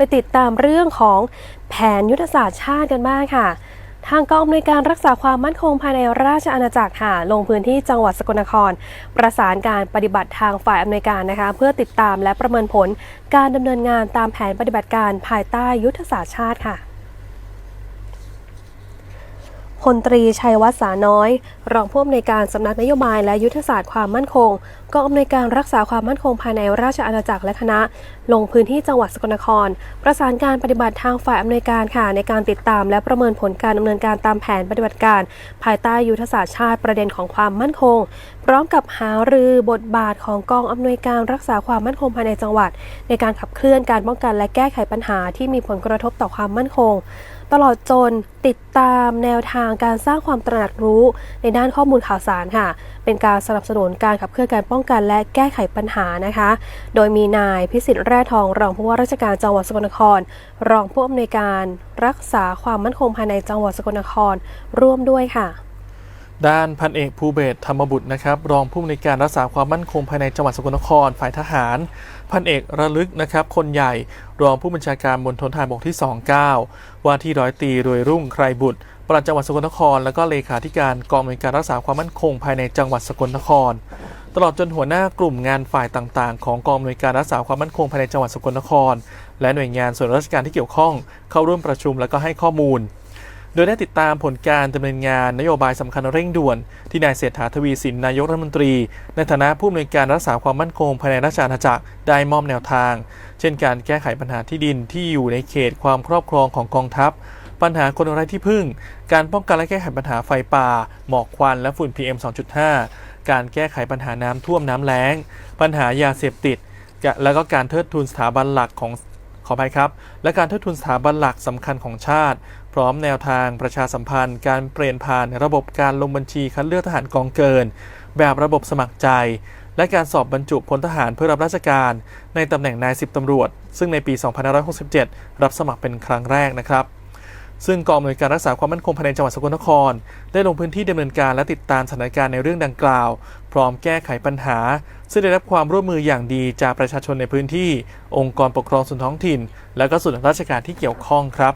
ไปติดตามเรื่องของแผนยุทธศาสตร์ชาติกันบ้างค่ะ ทางกองอำนวยการรักษาความมั่นคงภายในราชอาณาจักรค่ะ ลงพื้นที่จังหวัดสกลนคร ประสานการปฏิบัติทางฝ่ายอำนวยการนะคะ เพื่อติดตามและประเมินผลการดำเนินงานตามแผนปฏิบัติการภายใต้ยุทธศาสตร์ชาติค่ะ พลตรีชัยวัฒน์สาน้อย รองผู้อำนวยการสำนักนโยบายและยุทธศาสตร์ความมั่นคงกองอำนวยการรักษาความมั่นคงภายในราชอาณาจักรและคณะ ลงพื้นที่จังหวัดสกลนคร ประสานการปฏิบัติทางฝ่ายอำนวยการค่ะในการติดตาม และประเมินผลการดำเนินการตามแผนปฏิบัติการ ภายใต้ยุทธศาสตร์ชาติประเด็นของความมั่นคง พร้อมกับหารือบทบาทของกองอำนวยการรักษาความมั่นคงภายในจังหวัด ในการขับเคลื่อนการป้องกันและแก้ไขปัญหาที่มีผลกระทบต่อความมั่นคง ตลอดจนติดตามแนวทางการสร้างความตระหนักรู้ในด้านข้อมูลข่าวสารค่ะ เป็นการสนับสนุนการขับเคลื่อนการป้องกันและแก้ไขปัญหานะคะ โดยมีนายพิสิทธิ์แร่ทองรองผู้ว่าราชการจังหวัดสกลนคร รองผู้อำนวยการรักษาความมั่นคงภายในจังหวัดสกลนครร่วมด้วยค่ะ ด้านพันเอกภูเบศธรรมบุตรนะครับรองผู้อำนวยการรักษาความมั่นคงภายในจังหวัดสกลนครฝ่ายทหาร พันเอกระลึกนะครับคนใหญ่รองผู้บัญชาการมณฑลทหารบกที่ 29 ว่าที่ร้อยตีรวยรุ่งใครบุตรปลัดจังหวัดสกลนคร และก็เลขาธิการกองอำนวยการรักษาความมั่นคงภายในจังหวัดสกลนคร ตลอดจนหัวหน้ากลุ่มงานฝ่ายต่างๆ ของกองอำนวยการรักษาความมั่นคงภายในจังหวัดสกลนคร และหน่วยงานส่วนราชการที่เกี่ยวข้อง เข้าร่วมประชุมและก็ให้ข้อมูล โดยได้ติดตามผลการดำเนินงานนโยบายสำคัญเร่งด่วน ที่นายเศรษฐาทวีสินนายกรัฐมนตรี ในฐานะผู้อำนวยการรักษาความมั่นคงภายในราชอาณาจักรได้มอบแนวทาง เช่นการแก้ไขปัญหาที่ดินที่อยู่ในเขตความครอบครองของกองทัพ ปัญหาคนไร้ที่พึ่ง การป้องกันและแก้ไขปัญหาไฟป่า หมอกควันและฝุ่น PM 2.5 การแก้ไขปัญหาน้ำท่วมน้ำแล้ง ปัญหายาเสพติด แล้วก็การเทิดทูนสถาบันหลักของขออภัยครับ และการเทิดทูนสถาบันหลักสำคัญของชาติ พร้อมแนวทางประชาสัมพันธ์ การเปลี่ยนผ่านระบบการลงบัญชีคัดเลือกทหารกองเกิน แบบระบบสมัครใจ และการสอบบรรจุพลทหารเพื่อรับราชการ ในตำแหน่งนายสิบตำรวจ ซึ่งในปี 2567 รับสมัครเป็นครั้งแรกนะครับซึ่งกองอำนวยการรักษาความมั่นคงภายในจังหวัดสกลนคร ได้ลงพื้นที่ดำเนินการและติดตามสถานการณ์ในเรื่องดังกล่าว พร้อมแก้ไขปัญหา ซึ่งได้รับความร่วมมืออย่างดีจากประชาชนในพื้นที่ องค์กรปกครองส่วนท้องถิ่น และก็ส่วนราชการที่เกี่ยวข้องครับ